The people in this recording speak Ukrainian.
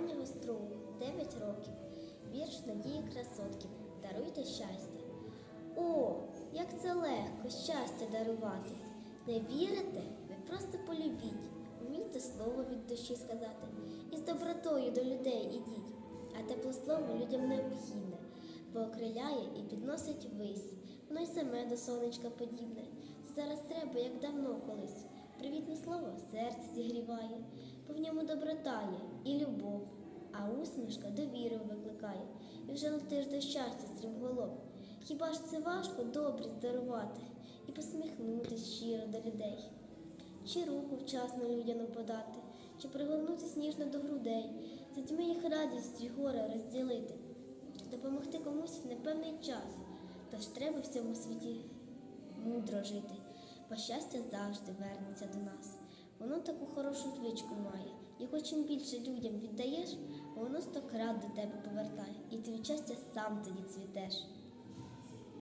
раннього струму 9 років. Вірш Надії Красоткіної Даруйте щастя. О, як це легко щастя дарувати. Не вірите? Ви просто полюбіть. Вмійте слово від душі сказати. І з добротою до людей ідіть. А тепле слово людям необхідне, бо окриляє і підносить вись. Воно й саме до сонечка подібне. Зараз треба, як давно колись. Привітне слово серце зігріває, бо в ньому доброта є і любов, усмішка довіру викликає, і вже летиш до щастя стрімголов. Хіба ж це важко добрість дарувати і посміхнутись щиро до людей? Чи руку вчасно людям подати, чи пригорнутись ніжно до грудей, з дітьми їх радість і горе розділити, допомогти комусь в непевний час, тож треба в цьому світі мудро жити, бо щастя завжди вернеться до нас. Воно таку хорошу звичку має, його чим більше людям віддаєш, воно сто крат до тебе повертає, і твій щастя сам тоді цвітеш.